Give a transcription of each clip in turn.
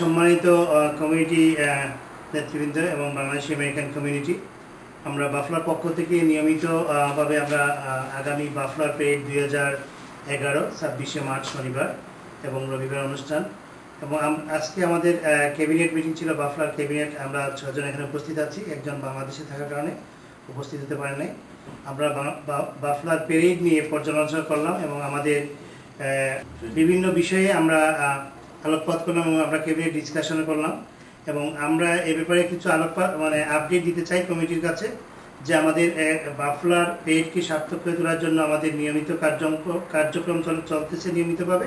সম্মানিত কমিউনিটি নেতৃবৃন্দ এবং বাংলাদেশি আমেরিকান কমিউনিটি আমরা বাফলার পক্ষ থেকে নিয়মিতভাবে আমরা আগামী বাফলার পেড দুই হাজার এগারো, ছাব্বিশে মার্চ শনিবার এবং রবিবার অনুষ্ঠান। এবং আজকে আমাদের ক্যাবিনেট মিটিং ছিল, বাফলার ক্যাবিনেট আমরা ছজন এখানে উপস্থিত আছি, একজন বাংলাদেশে থাকার কারণে উপস্থিত হতে পারে নাই। আমরা বাফলার পেরেড নিয়ে পর্যালোচনা করলাম এবং আমাদের বিভিন্ন বিষয়ে আমরা আলোকপাত করলাম এবং আমরা ক্যাবিনেট ডিসকাশন করলাম এবং আমরা এ ব্যাপারে কিছু আলোকপাত মানে আপডেট দিতে চাই কমিটির কাছে যে আমাদের বাফলার পেডকে সার্থক করে তোলার জন্য আমাদের নিয়মিত কার্যক্রম কার্যক্রম চল- চলতেছে নিয়মিতভাবে।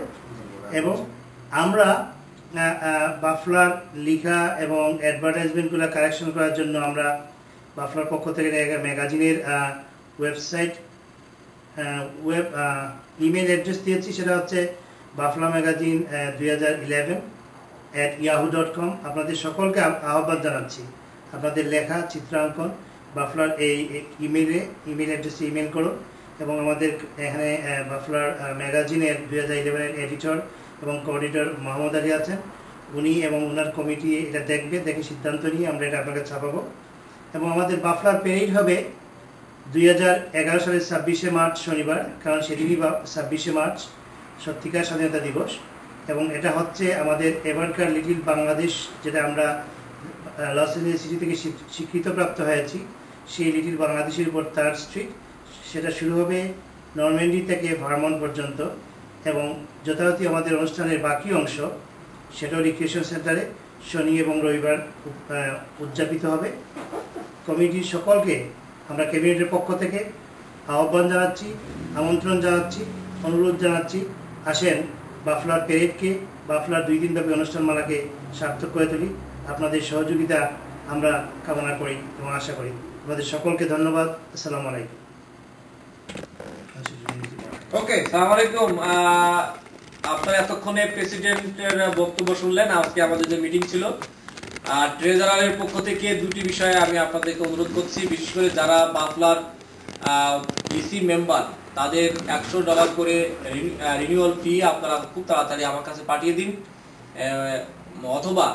এবং আমরা বাফলার লিখা এবং অ্যাডভার্টাইজমেন্টগুলো কারেকশন করার জন্য আমরা বাফলার পক্ষ থেকে ম্যাগাজিনের ওয়েবসাইট ওয়েব ইমেল অ্যাড্রেস দিয়েছি। সেটা হচ্ছে বাফলা ম্যাগাজিন দুই হাজার eleven at Yahoo dot com আপনাদের সকলকে আহ্বান জানাচ্ছি আপনাদের লেখা, চিত্রাঙ্কন, বাফলার এই ইমেলে ইমেল অ্যাড্রেসে ইমেল করুন এবং আমাদের এখানে বাফলার ম্যাগাজিনের দুই হাজার ইলেভেনের এডিটর এবং কোঅর্ডিনেটর মোহাম্মদ আলী আছেন। উনি এবং ওনার কমিটি এটা দেখবে, দেখে সিদ্ধান্ত নিয়ে আমরা এটা আপনাকে ছাপাবো। এবং আমাদের বাফলার পেরিড হবে দুই হাজার এগারো সালের ছাব্বিশে মার্চ শনিবার, কারণ সেদিনই ছাব্বিশে মার্চ। সত্যিকার স্বাধীনতা দিবস এবং এটা হচ্ছে আমাদের এবারকার লিটিল বাংলাদেশ, যেটা আমরা লস এঞ্জেলেস সিটি থেকে স্বীক- স্বীকৃতপ্রাপ্ত হয়েছি, সেই লিটিল বাংলাদেশের উপর তার স্ট্রিট। সেটা শুরু হবে নরম্যান্ডি থেকে ভার্মন পর্যন্ত এবং যথারীতি আমাদের অনুষ্ঠানের বাকি অংশ সেটাও রিক্রিয়েশন সেন্টারে শনি এবং রবিবার উদযাপিত হবে। কমিটির সকলকে আমরা ক্যাবিনেটের পক্ষ থেকে আহ্বান জানাচ্ছি, আমন্ত্রণ জানাচ্ছি, অনুরোধ জানাচ্ছি। আসেন, বাফলার পেরেডকে, বাফলার দুই দিনব্যাপী অনুষ্ঠানমালাকে সার্থক করে তুলি। আপনাদের সহযোগিতা আমরা কামনা করি এবং আশা করি। আপনাদের সকলকে ধন্যবাদ। আসসালামু আলাইকুম। ওকে, সালাম আলাইকুম। আপনারা এতক্ষণে প্রেসিডেন্টের বক্তব্য শুনলেন, আজকে আমাদের যে মিটিং ছিল। আর ট্রেজারারের পক্ষ থেকে দুটি বিষয়ে আমি আপনাদেরকে অনুরোধ করছি। বিশেষ করে যারা বাফলার ডিসি মেম্বার তাদের একশো ডলার করে রিনিউয়াল ফি আপনারা খুব তাড়াতাড়ি আমার কাছে পাঠিয়ে দিন। অথবা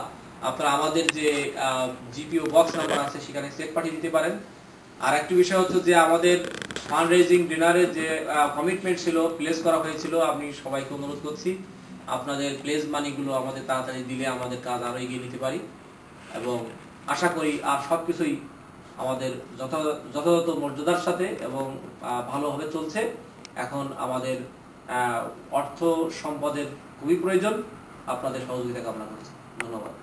আপনারা আমাদের যে জিপিও বক্স নাম্বার আছে সেখানে চেক পাঠিয়ে দিতে পারেন। আর একটি বিষয় হচ্ছে যে আমাদের ফান্ড রেজিং ডিনারের যে কমিটমেন্ট ছিল প্লেস করা হয়েছিল, আমি সবাইকে অনুরোধ করছি, আপনাদের প্লেস মানিগুলো আমাদের তাড়াতাড়ি দিলে আমাদের কাজ আরও এগিয়ে নিতে পারি। এবং আশা করি আর সবকিছুই আমাদের যথাযথ মর্যাদার সাথে এবং ভালোভাবে চলছে। এখন আমাদের অর্থ সম্পদের খুবই প্রয়োজন। আপনাদের সহযোগিতা কামনা করছি। ধন্যবাদ।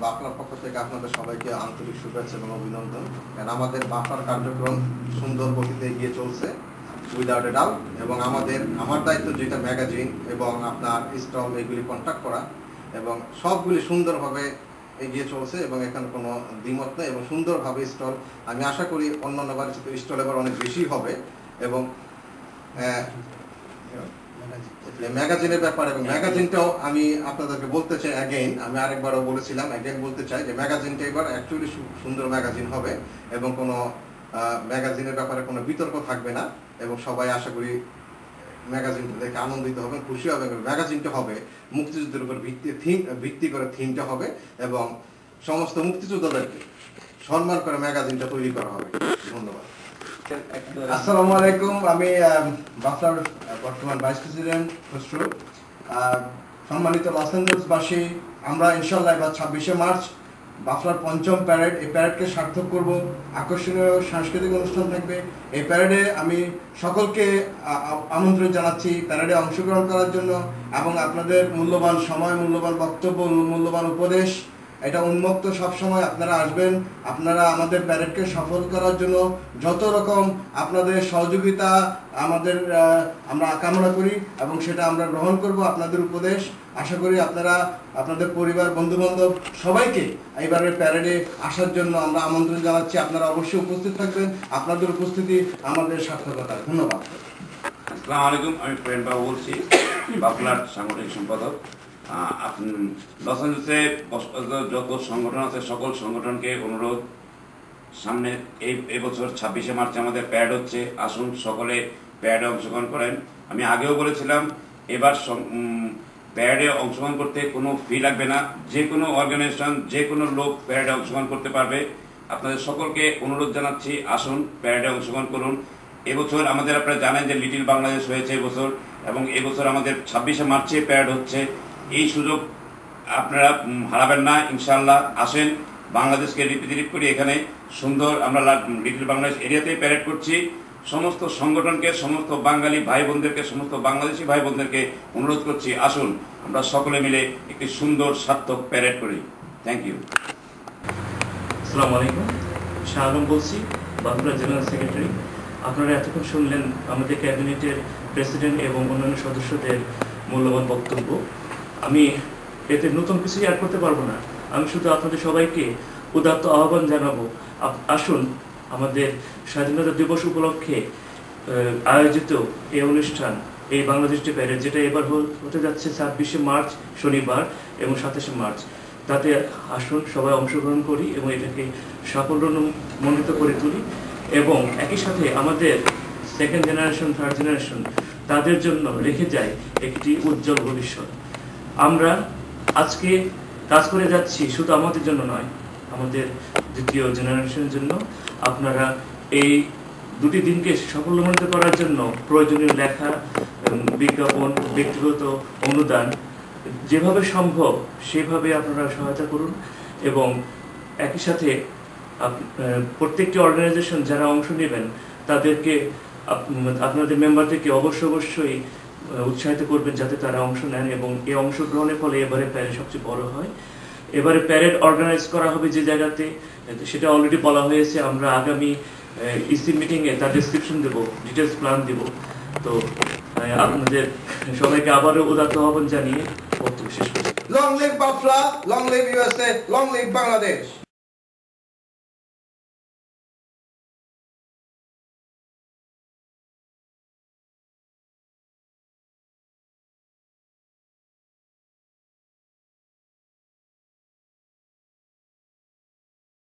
বাফলার পক্ষ থেকে আপনাদের সবাইকে আন্তরিক শুভেচ্ছা এবং অভিনন্দন। আমাদের বাফলার কার্যক্রম সুন্দর গতিতে এগিয়ে চলছে। উইদাউট এ ডাউট এবং আমাদের, আমার দায়িত্ব যেটা ম্যাগাজিন এবং আপনার স্টল এগুলি কন্ট্যাক্ট করা, এবং সবগুলি সুন্দরভাবে এগিয়ে চলছে এবং এখানে কোনো দ্বিমত নেই, এবং সুন্দরভাবে স্টল আমি আশা করি অন্যান্য বারের সাথে স্টল এবার অনেক বেশি হবে, এবং ম্যাগাজিনের ব্যাপার এবং ম্যাগাজিনটাও আমি আপনাদেরকে বলতে চাই অ্যাগেইন আমি আরেকবারও বলেছিলাম অ্যাগেইন বলতে চাই যে ম্যাগাজিনটা এবার অ্যাকচুয়ালি সুন্দর ম্যাগাজিন হবে, এবং কোনো ম্যাগাজিনের ব্যাপারে কোনো বিতর্ক থাকবে না। এবং সবাই আশা করি ম্যাগাজিনটা দেখে আনন্দিত হবে, খুশি হবে এবং ম্যাগাজিনটা হবে মুক্তিযুদ্ধের উপর ভিত্তি, থিম, ভিত্তি করে থিমটা হবে এবং সমস্ত মুক্তিযোদ্ধাদেরকে সম্মান করে ম্যাগাজিনটা তৈরি করা হবে। ধন্যবাদ। আসসালামু আলাইকুম, আমি বাফলার বর্তমান ভাইস প্রেসিডেন্ট খসরু। সম্মানিত লস অ্যাঞ্জেলসবাসী আমরা ইনশাল্লাহ এবার ছাব্বিশে মার্চ বাফলার পঞ্চম প্যারেড এই প্যারেডকে সার্থক করব। আকর্ষণীয় সাংস্কৃতিক অনুষ্ঠান থাকবে। এই প্যারেডে আমি সকলকে আমন্ত্রণ জানাচ্ছি। প্যারেডে অংশগ্রহণ করার জন্য এবং আপনাদের মূল্যবান সময়, মূল্যবান বক্তব্য, মূল্যবান উপদেশ এটা উন্মুক্ত সবসময় আপনারা আসবেন। আপনারা আমাদের প্যারেডকে সফল করার জন্য যত রকম আপনাদের সহযোগিতা আমাদের আমরা কামনা করি এবং সেটা আমরা গ্রহণ করব আপনাদের উপদেশ। আশা করি আপনারা, আপনাদের পরিবার বন্ধু বান্ধব সবাইকে এইবারের প্যারেডে আসার জন্য আমরা আমন্ত্রণ জানাচ্ছি। আপনারা অবশ্যই উপস্থিত থাকবেন। আপনাদের উপস্থিতি আমাদের সার্থকতা ধন্যবাদ। আসসালামু আলাইকুম, আমি প্রেম বাবু বলছি বাফলার সাংগঠনিক সম্পাদক। আহ, আপনি লস অ্যাঞ্জেলসে যত সংগঠন আছে সকল সংগঠনকে অনুরোধ। সামনে এই এবছর ছাব্বিশে মার্চ আমাদের প্যাড হচ্ছে আসুন সকলে প্যাডে অংশগ্রহণ করেন। আমি আগেও বলেছিলাম এবার প্যারেডে অংশগ্রহণ করতে কোনো ফি লাগবে না। যে কোনো অর্গানাইজেশন যে কোনো লোক প্যারেডে অংশগ্রহণ করতে পারবে। আপনাদের সকলকে অনুরোধ জানাচ্ছি আসুন প্যারেডে অংশগ্রহণ করুন। এবছর আমাদের আপনারা জানেন যে লিটিল বাংলাদেশ হয়েছে এবছর এবং এবছর আমাদের ছাব্বিশে মার্চে প্যারেড হচ্ছে। এই সুযোগ আপনারা হারাবেন না ইনশাল্লাহ আসেন, বাংলাদেশকে রিপ্রেজেন্ট করি এখানে। সুন্দর, আমরা লিটল বাংলাদেশ এরিয়াতেই প্যারেড করছি। সমস্ত সংগঠনকে, সমস্ত বাঙালি ভাই বোনদেরকে সমস্ত বাংলাদেশি ভাই বোনদেরকে অনুরোধ করছি, আসুন। আমরা সকলে মিলে একটি সুন্দর, সার্থক প্যারেড করি। থ্যাংক ইউ আসসালামু আলাইকুম। শাহ আলম বলছি, বাঁকুড়া জেনারেল সেক্রেটারি। আপনারা এতক্ষণ শুনলেন আমাদের ক্যাবিনেটের প্রেসিডেন্ট এবং অন্যান্য সদস্যদের মূল্যবান বক্তব্য। আমি এতে নতুন কিছু অ্যাড করতে পারব না। আমি শুধু আপনাদের সবাইকে উদাত্ত আহ্বান জানাব। আসুন, আমাদের স্বাধীনতা দিবস উপলক্ষে আয়োজিত এই অনুষ্ঠান, এই বাংলাদেশ ডে প্যারেড যেটা এবার হতে যাচ্ছে ছাব্বিশে মার্চ, শনিবার এবং সাতাশে মার্চ। তাতে আসুন, সবাই অংশগ্রহণ করি এবং এটাকে সাফল্যমণ্ডিত করে তুলি। এবং একই সাথে আমাদের সেকেন্ড জেনারেশন থার্ড জেনারেশন তাদের জন্য রেখে যায় একটি উজ্জ্বল ভবিষ্যৎ। আমরা আজকে কাজ করে যাচ্ছি শুধু আমাদের জন্য নয়, আমাদের দ্বিতীয় জেনারেশনের জন্য। আপনারা এই দুটি দিনকে সাফল্যমণ্ডিত করার জন্য প্রয়োজনীয় লেখা বিজ্ঞাপন, ব্যক্তিগত অনুদান যেভাবে সম্ভব সেভাবে আপনারা সহায়তা করুন এবং একই সাথে প্রত্যেকটি অর্গানাইজেশন যারা অংশ নেবেন তাদেরকে আপ- আপনাদের মেম্বারদেরকে অবশ্য অবশ্যই উৎসাহিত করবেন যাতে তারা অংশ নেন এবং এই অংশগ্রহণের ফলে এবারে প্যারেড সবচেয়ে বড় হয়। এবারে প্যারেড অর্গানাইজ করা হবে যে জায়গাতে, সেটা অলরেডি বলা হয়েছে, আমরা আগামী ইসি মিটিংয়ে তার ডিসক্রিপশন দেবো ডিটেলস প্ল্যান দেব। তো আপনাদের সবাইকে আবারও উদাত্ত আহ্বান জানিয়ে বক্তব্য শেষ করছি। Long live Bafla long live USA long live Bangladesh